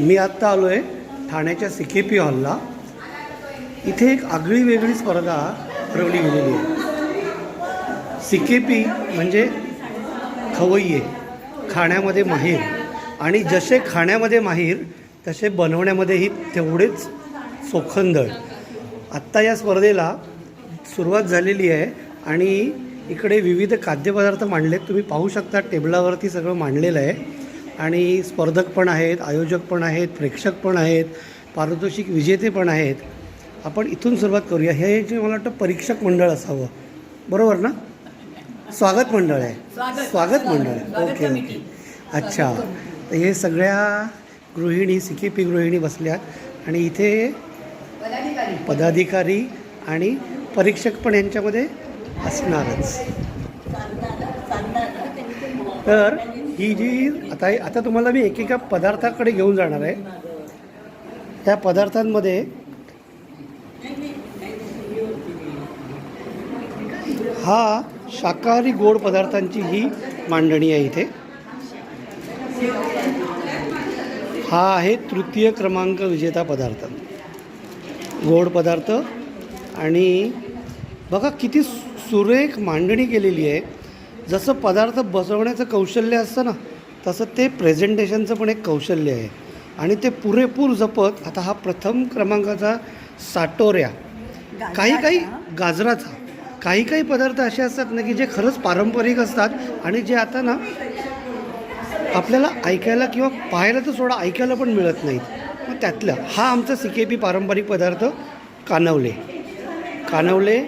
मी आत्ता आलो आहे ठाण्याच्या सी के पी हॉलला. इथे एक आगळी वेगळी स्पर्धा भरवली गेलेली आहे. सी के पी म्हणजे खवय्ये खाण्यामध्ये माहीर आणि जसे खाण्यामध्ये माहीर तसे बनवण्यामध्येही तेवढेच चोखंदळ आत्ता या स्पर्धेला सुरुवात झालेली आहे आणि इकडे विविध खाद्यपदार्थ मांडलेत. तुम्ही पाहू शकता टेबलावरती सगळं मांडलेलं आहे. आणि स्पर्धक पण आहेत आयोजक पण आहेत प्रेक्षक पण आहेत पारितोषिक विजेते पण आहेत. आपण इथून सुरुवात करूया. हे जे मला वाटतं परीक्षक मंडळ असावं. बरोबर ना? स्वागत मंडळ आहे. स्वागत. मंडळ. आहे ओके. ओके अच्छा. तर हे सगळ्या गृहिणी सी के पी गृहिणी बसल्यात. आणि इथे पदाधिकारी. आणि परीक्षक पण यांच्यामध्ये असणारच. तर ही जी आता आता तुम्हाला मी एकेका पदार्थाकडे घेऊन जाणार आहे. त्या पदार्थांमध्ये हा शाकाहारी गोड पदार्थांची ही मांडणी आहे इथे. हा आहे तृतीय क्रमांक विजेता पदार्थ. गोड पदार्थ आणि बघा किती सुरेख मांडणी केलेली आहे. जसं पदार्थ बसवण्याचं कौशल्य असतं ना तसं ते प्रेझेंटेशनचं पण एक कौशल्य आहे. आणि ते पुरेपूर जपत आता हा प्रथम क्रमांकाचा साटोऱ्या काही काही गाजराचा काही काही पदार्थ असे असतात ना की जे खरंच पारंपरिक असतात आणि जे आता ना आपल्याला ऐकायला किंवा पाहायला तर सोडा ऐकायला पण मिळत नाहीत. मग त्यातलं हा आमचा सी के पी पारंपरिक पदार्थ कानवले. कानवले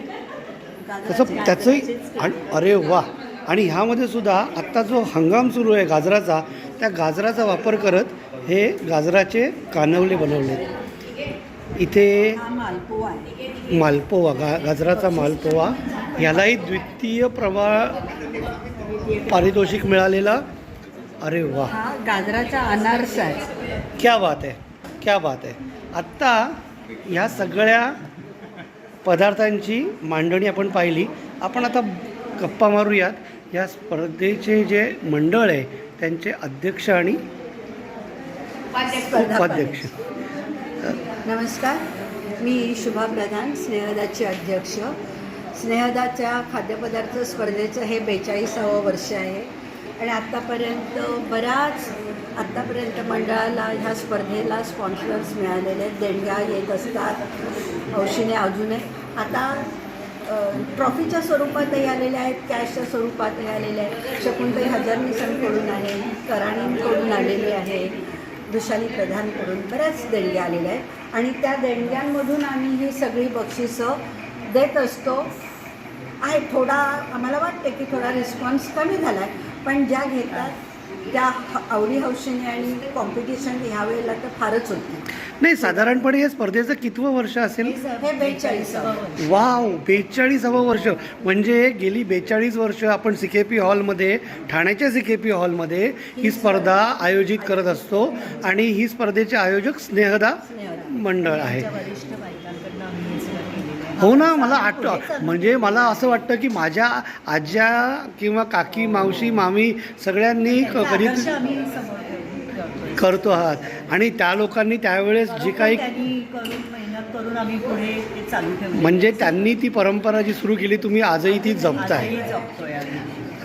तसं त्याचंही आणि अरे वा! आणि ह्यामध्ये सुद्धा आत्ता जो हंगाम सुरू आहे गाजराचा त्या गाजराचा वापर करत हे गाजराचे कानवले बनवले. इथे मालपोवा गा गाजराचा मालपोवा यालाही द्वितीय प्रवा पारितोषिक मिळालेला. अरे वा. गाजराचा अनारस आहे. क्या बात आहे क्या बात आहे. आत्ता ह्या सगळ्या पदार्थांची मांडणी आपण पाहिली. आपण आता गप्पा मारूयात. या स्पर्धेचे जे मंडळ आहे त्यांचे अध्यक्ष आणि उपाध्यक्ष. नमस्कार. मी शुभा प्रधान स्नेहदाची अध्यक्ष. स्नेहदाच्या खाद्यपदार्थ स्पर्धेचं हे बेचाळीसावं वर्ष आहे. आणि आत्तापर्यंत बराच आत्तापर्यंत मंडळाला ह्या स्पर्धेला स्पॉन्सर्स मिळालेले आहेत. देणग्या येत असतात. हौशीने अजूनही. आता ट्रॉफीच्या स्वरूपातही आलेल्या आहेत कॅशच्या स्वरूपातही आलेल्या आहेत. शकुंताई हजारनिसांकडून आहे कराणींकडून आलेली आहे दुशाली प्रधानकडून बऱ्याच देणग्या आलेल्या आहेत. आणि त्या देणग्यांमधून आम्ही ही सगळी बक्षिसं देत असतो. आहे थोडा आम्हाला वाटते की थोडा रिस्पॉन्स कमी झाला आहे पण ज्या घेतात त्या आवडी हौशीने आणि कॉम्पिटिशन ह्या वेळेला तर फारच होती नाही. साधारणपणे हे स्पर्धेचं कितवं वर्ष असेल? हे वाव बेचाळीसावं वर्ष. म्हणजे गेली बेचाळीस वर्ष आपण सी के पी हॉलमध्ये ठाण्याच्या सी के पी हॉलमध्ये ही स्पर्धा आयोजित करत असतो. आणि ही स्पर्धेचे आयोजक स्नेहदा मंडळ आहे वरिष्ठ बायकांकडनं आम्ही हे सगळं केलेलं आहे हो ना मला आठ म्हणजे मला असं वाटतं की माझ्या आज्या किंवा काकी मावशी मामी सगळ्यांनी कधी. करतो आहात. आणि त्या लोकांनी त्यावेळेस जी काही म्हणजे त्यांनी ती परंपरा जी सुरू केली तुम्ही आजही ती जपताय.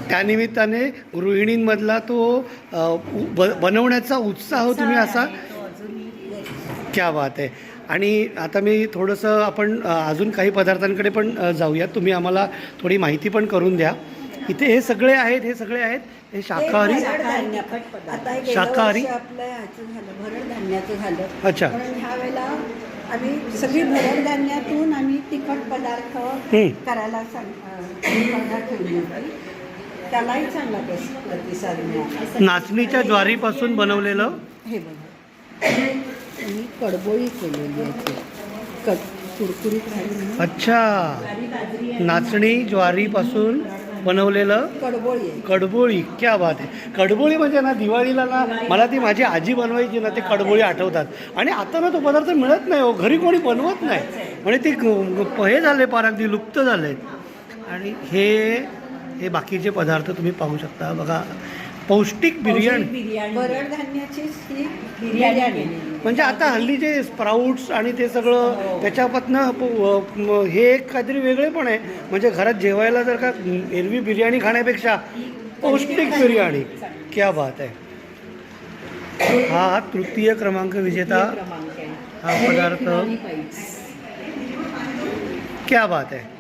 त्यानिमित्ताने गृहिणींमधला तो बनवण्याचा उत्साह तुम्ही असा क्या बात आहे. आणि आता मी थोडंसं आपण अजून काही पदार्थांकडे पण अ, जाऊया तुम्ही आम्हाला थोडी माहिती पण करून द्या. इथे हे सगळे आहेत हे सगळे आहेत. हे शाकाहारी. हे शाकाहारी? वर्षी आपलं ह्याचं झालं भरड धान्याचं झालं. अच्छा. आम्ही सगळी भरड धान्यातून आम्ही तिखट पदार्थ. करायला सांग अं, स्पर्धा ठेवली होती. त्यालाही चांगला प्रतिसाद मिळाला. नाचणीच्या ज्वारीपासून बनवलेलं? हे बघा. आणि कडबोळी केलेली आहे. कट कुरकुरीत राहिली अच्छा. नाचणी ज्वारीपासून बनवलेलं कडबोळी आहे. कडबोळी क्या बात आहे. कडबोळी म्हणजे ना दिवाळीला ना मला ती माझी आजी बनवायची ना ते कडबोळी आठवतात. आणि आता ना तो पदार्थ मिळत नाही हो घरी कोणी बनवत नाही. म्हणजे ते हे झाले पार अगदी लुप्त झाले आणि हे हे बाकीचे पदार्थ तुम्ही पाहू शकता. बघा पौष्टिक बिर्याणी. बिर्याणी. धान्याचीच ही. म्हणजे आता हल्ली जे स्प्राऊट्स आणि ते सगळं हो. त्याच्यापासनं प- म- हे एक काहीतरी वेगळे पण आहे. म्हणजे घरात जेवायला जर का एरवी बिर्याणी खाण्यापेक्षा पौष्टिक बिर्याणी. क्या बात आहे. हा तृतीय क्रमांक विजेता. हा पदार्थ. क्या बात आहे.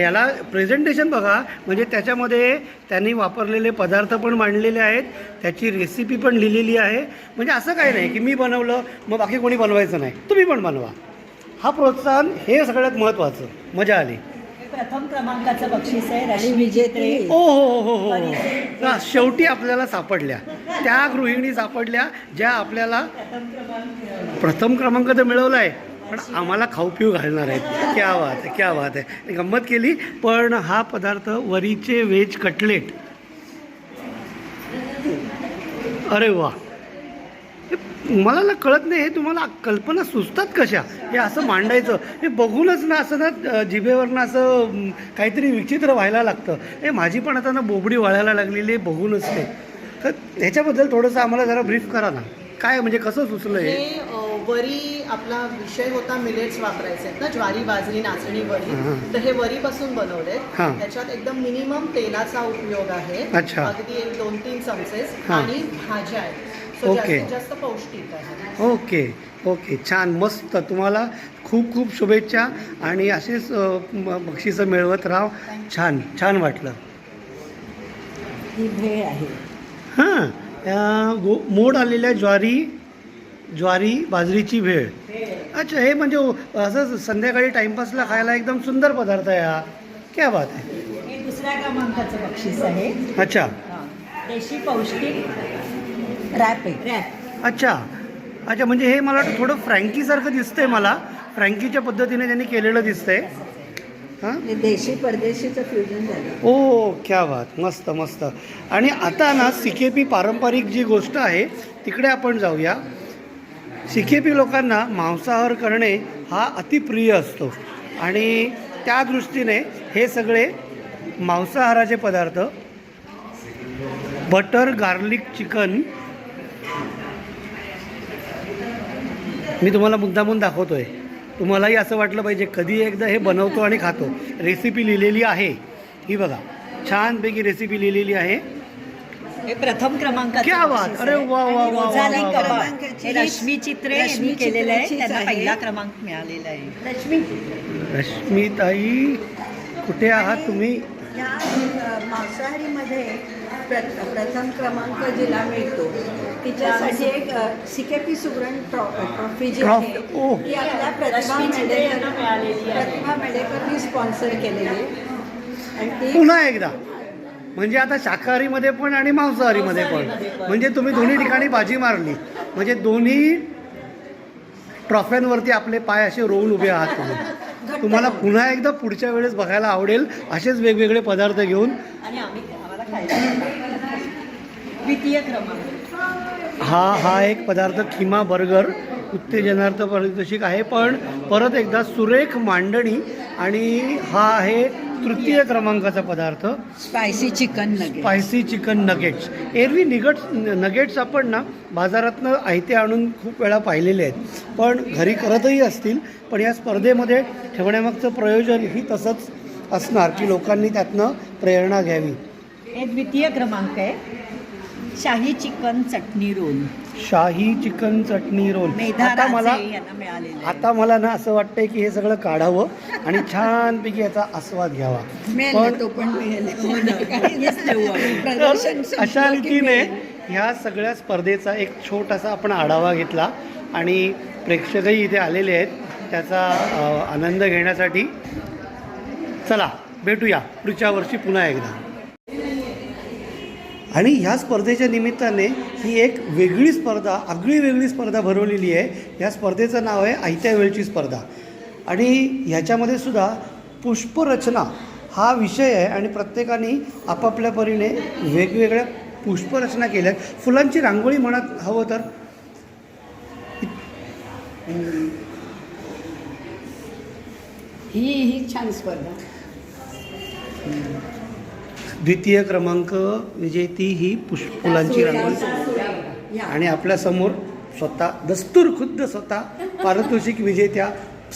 याला प्रेझेंटेशन बघा. म्हणजे त्याच्यामध्ये त्यांनी वापरलेले पदार्थ पण मांडलेले आहेत. त्याची रेसिपी पण लिहिलेली आहे. म्हणजे असं काही नाही की मी बनवलं मग बाकी कोणी बनवायचं नाही. तुम्ही पण बनवा. हा प्रोत्साहन हे सगळ्यात महत्त्वाचं मजा आली. प्रथम क्रमांकाचं बक्षीस आहे. आणि रश्मी विजेते. ओ हो हो हो हो. हो शेवटी आपल्याला सापडल्या. त्या गृहिणी सापडल्या ज्या आपल्याला. प्रथम क्रमांक. तर मिळवला आहे पण आम्हाला खाऊ पिऊ घालणार आहेत. क्या बात आहे क्या बात आहे. गंमत केली पण हा पदार्थ वरीचे व्हेज कटलेट. अरे वा. मला ना कळत नाही हे तुम्हाला कल्पना सुचतात कशा? हे असं मांडायचं. हे बघूनच ना असं ना जिभेवरनं असं काहीतरी विचित्र व्हायला लागतं. हे माझी पण आता ना बोबडी वळायला लागलेली आहे बघूनच ते. तर ह्याच्याबद्दल थोडंसं आम्हाला जरा ब्रीफ करा ना. काय म्हणजे कसं सुचलं हे हे अ, वरी आपला विषय होता मिलेट्स वापरायचे. आहेत ना ज्वारी बाजरी नाचणी वरी हां. तर हे वरीपासून बनवले हां. त्याच्यात एकदम मिनिमम तेलाचा उपयोग आहे. अच्छा. अगदी एक दोन तीन चमचेस हां. आणि भाज्या आहेत. So okay. जास्तीत जास्त पौष्टिक आहे. ओके. ओके. छान. मस्त. तुम्हाला खूप खूप शुभेच्छा आणि असेच अ, म- बक्षिसं मिळवत राहा. छान. छान वाटलं. ही भेळ आहे. हां. त्या गो मोड आलेल्या ज्वारी ज्वारी बाजरीची भेळ. अच्छा हे म्हणजे असं संध्याकाळी टाईमपासला खायला एकदम सुंदर पदार्थ आहे हा. क्या बात आहे. हे दुसऱ्या क्रमांकाचं बक्षीस आहे. अच्छा. हा. देशी पौष्टिक रॅप आहे. रॅप. अच्छा. अच्छा म्हणजे हे मला वाटतं थोडं फ्रँकीसारखं दिसतंय मला. फ्रँकीच्या पद्धतीने त्यांनी केलेलं दिसतंय. हां? हे देशी परदेशीचं फ्युजन झालं. ओ क्या बात. मस्त मस्त. आणि आता ना सिकेपी पारंपरिक जी गोष्ट आहे तिकडे आपण जाऊया. सिकेपी लोकांना मांसाहार करणे हा अतिप्रिय असतो. आणि त्या दृष्टीने हे सगळे मांसाहाराचे पदार्थ बटर गार्लिक चिकन मी तुम्हाला मुद्दामून दाखवतोय. तुम्हालाही असं वाटलं पाहिजे कधी एकदा हे बनवतो आणि खातो रेसिपी लिहिलेली आहे ही बघा छानपैकी रेसिपी लिहिलेली आहे हे प्रथम क्रमांकाचं क्या बात! अरे. वा, वा, वा, वा, वा, वा. हे रश्मी चित्रे रश्मी यांनी केलेलं आहे त्यांना. पहिला क्रमांक मिळालेला आहे लक्ष्मी रश्मीताई कुठे आहात तुम्ही या अ, मांसाहारीमध्ये प्र प्रथम क्रमांक जिला मिळतो. तिच्यासाठी एक सिकेपी सुगरण ट्रॉ ट्रॉफी जी ट्रॉफ- आहे. ती आपल्या प्रतिभा मेडेकर प्रतिभा मेडेकरनी स्पॉन्सर केलेली आहे. आणि ती पुन्हा एकदा. म्हणजे आता शाकाहारीमध्ये पण आणि मांसाहारीमध्ये पण. म्हणजे तुम्ही दोन्ही ठिकाणी बाजी मारली. म्हणजे दोन्ही ट्रॉफ्यांवरती आपले पाय असे रोवून उभे आहात तुम्ही. तुम्हाला पुन्हा एकदा पुढच्या वेळेस बघायला आवडेल असेच वेगवेगळे पदार्थ घेऊन. आणि आम्ही द्वितीय क्रमांक हा हा एक पदार्थ खिमा बर्गर उत्तेजनार्थ पारितोषिक आहे. पण परत एकदा सुरेख मांडणी आणि हा आहे तृतीय क्रमांकाचा पदार्थ. Spicy chicken spicy chicken nuggets एरवी निगट्स नगेट्स आपण ना बाजारातनं आयते आणून खूप वेळा पाहिलेले आहेत. पण घरी करतही असतील पण या स्पर्धेमध्ये ठेवण्यामागचं प्रयोजन ही तसंच असणार की लोकांनी त्यातनं प्रेरणा घ्यावी. हे द्वितीय क्रमांक आहे. शाही चिकन चटणी रोल. शाही चिकन चटणी रोल. मेधा आता मला राजे यांना मिळालेलं आहे. आता मला ना असं वाटतंय की हे सगळं काढावं आणि छानपैकी याचा आस्वाद घ्यावा. पण तो पण मिळेल. हेच ठेवू आम्ही. प्रदर्शन तर अशा की रीतीने मिळेल. ह्या सगळ्या स्पर्धेचा एक छोटासा आपण आढावा घेतला आणि प्रेक्षकही इथे आलेले आहेत. त्याचा अ, आनंद घेण्यासाठी चला भेटूया पुढच्या वर्षी पुन्हा एकदा. आणि ह्या स्पर्धेच्या निमित्ताने ही एक वेगळी स्पर्धा आगळी वेगळी स्पर्धा भरवलेली आहे. या स्पर्धेचं नाव आहे आयत्या वेळची स्पर्धा. आणि ह्याच्यामध्ये सुद्धा पुष्परचना हा विषय आहे आणि प्रत्येकाने आपापल्या परीने वेगवेगळ्या पुष्परचना केल्या. फुलांची रांगोळी म्हणत हवं तर. ही ही छान स्पर्धा. द्वितीय क्रमांक विजेती ही पुष्प फुलांची रांगोळी. आणि आपल्यासमोर स्वतः दस्तूर खुद्द स्वतः पारितोषिक विजेत्या.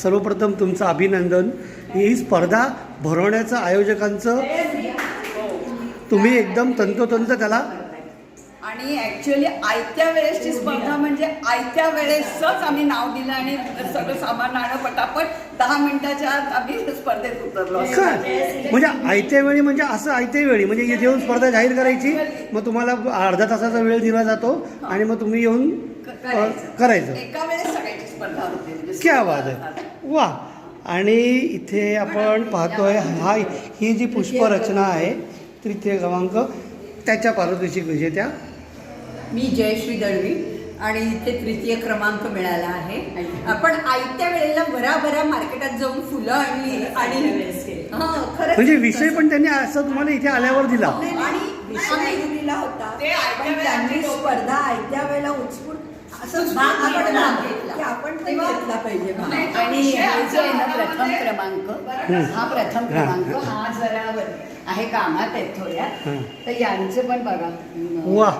सर्वप्रथम तुमचं अभिनंदन. ही स्पर्धा भरवण्याचं आयोजकांचं. तुम्ही एकदम तंतोतंत त्याला आणि ऍक्च्युअली आयत्या वेळेसची स्पर्धा म्हणजे आयत्या वेळेसच आम्ही नाव दिलं आणि सगळं सामान आणलं पटापट. दहा मिनिटाच्या आत आम्ही स्पर्धेत उतरलो. म्हणजे आयत्या वेळी म्हणजे असं आयत्या वेळी. म्हणजे इथे येऊन स्पर्धा जाहीर करायची. मग तुम्हाला अर्धा तासाचा वेळ दिला जातो आणि मग तुम्ही येऊन करायचं. एका वेळेस सगळ्यांची स्पर्धा होते. म्हणजे क्या बात आहे. वा. आणि इथे आपण पाहतोय हा ही जी पुष्परचना आहे तृतीय क्रमांक त्याच्या पारितोषिक विजेत्या. मी जयश्री दळवी आणि इथे तृतीय क्रमांक मिळाला आहे. आपण आयत्या वेळेला भराभरा मार्केटात जाऊन फुलं आणली आणि हं, म्हणजे विषय पण त्यांनी असं तुम्हाला इथे आल्यावर दिला. आणि विषय दिला होता. त्यांनी स्पर्धा आयत्या वेळेला उत्स्फूर्त असं भाग आपण मागितला की आपण ते घेतला पाहिजे भाग. आणि हे जो आहे ना प्रथम क्रमांक हा प्रथम क्रमांक हा आहे कामात आहेत थोड्या. तर यांचं पण बघा.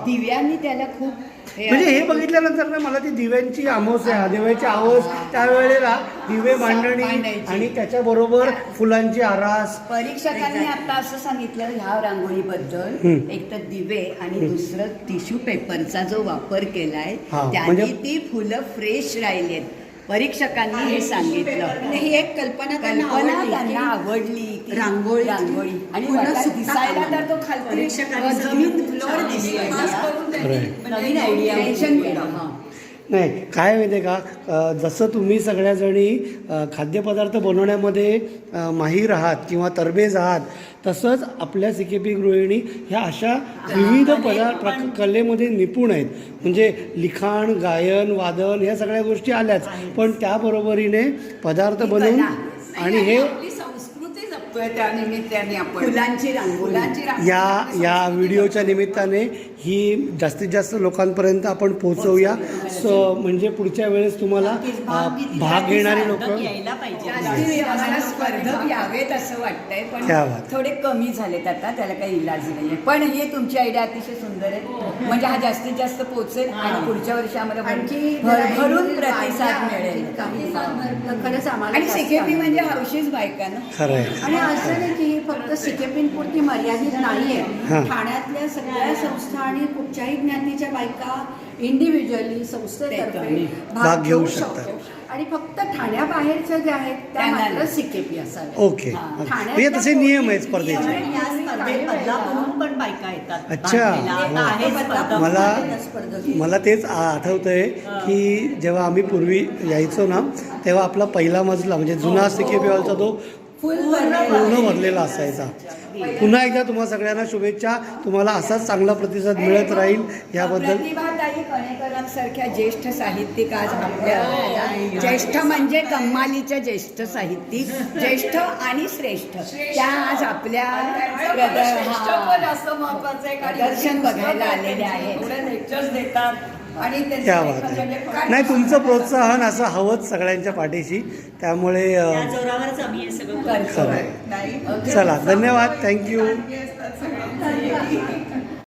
दिव्यांनी त्याला खूप म्हणजे हे. बघितल्यानंतर ना मला ती दिव्यांची आमोस आहे. दिव्याची आवस त्यावेळेला दिवे मांडणी. आणि त्याच्याबरोबर फुलांची आरास. परीक्षकांनी आता असं सांगितलं ह्या रांगोळीबद्दल हं. एक तर दिवे आणि दुसरं टिश्यू पेपरचा जो वापर केलाय त्याने म्हणजे- ती फुलं फ्रेश राहिलेत. परीक्षकांनी हे सांगितलं. आणि ही एक कल्पना त्यांना कल्पना आवडली त्यांना की आवडली रांगोळी. रांगोळी. आणि दिसायला तर तो परीक्षकांनी जमीन. नवीन आयडिया हा. नाही काय माहिती का? जसं तुम्ही सगळ्याजणी खाद्यपदार्थ बनवण्यामध्ये माहीर आहात किंवा तरबेज आहात तसंच आपल्या सी के पी गृहिणी ह्या अशा विविध पदार्थ प्रक कलेमध्ये निपुण आहेत. म्हणजे लिखाण गायन वादन ह्या सगळ्या गोष्टी आल्याच. पण त्याबरोबरीने पदार्थ बनवून आणि हे त्या निमित्ताने आपण. फुलांची या या व्हिडिओच्या निमित्ताने ही जास्तीत जास्त लोकांपर्यंत आपण पोहोचवूया. सो म्हणजे पुढच्या वेळेस तुम्हाला भाग घेणारे लोक यायला पाहिजे. जास्ती आम्हाला स्पर्धक यावेत असं वाटतंय क्या पण बात. थोडे कमी झालेत आता त्याला काही इलाज नाहीये पण हे तुमची आयडिया अतिशय सुंदर आहे. म्हणजे हा जास्तीत जास्त पोहोचेल आणि पुढच्या वर्षी आम्हाला आणखी भरभरून प्रतिसाद मिळेल. खरंच आम्हाला आणि जास्त सिकेपी. म्हणजे हौशीच बायका ना खरं आहे आणि असं नाही की ही फक्त सिकेपिनपुरती मर्यादित नाहीये. ठाण्यातल्या सगळ्या संस्था आणि कुठच्याही ज्ञातीच्या बायका इंडिव्हिज्युअली संस्थेतर्फे भाग घेऊ शकतो. शकतात. आणि फक्त ठाण्याबाहेरच्या ज्या आहेत त्या मात्र. सिकेपी असाव्या ओके म्हणजे तसे नियम आहेत स्पर्धेचे या स्पर्धेत बदलापूरहून पण बायका येतात अच्छा. भाग घ्यायला. आता आहे स्पर्धा मला मला तेच आठवतं आहे की जेव्हा आम्ही पूर्वी यायचो ना तेव्हा आपला पहिला मजला म्हणजे जुना सिकेपी हॉलचा तो पूर्ण भरलेला असायचा. पुन्हा एकदा तुम्हाला सगळ्यांना शुभेच्छा. तुम्हाला असाच चांगला प्रतिसाद मिळत राहील याबद्दल. कणेकरांसारख्या ज्येष्ठ साहित्यिक आज आपल्या ज्येष्ठ म्हणजे कम्मालीच्या ज्येष्ठ साहित्यिक ज्येष्ठ आणि श्रेष्ठ. त्या आज आपल्या प्रदर्शन बघायला आलेल्या आहेत. लेक्चर्स देतात. आणि लेखन बात म्हणजे आहे फार- नाही तुमचं प्रोत्साहन असं हवंच सगळ्यांच्या पाठीशी. त्यामुळे त्या. चला. धन्यवाद. थँक्यू.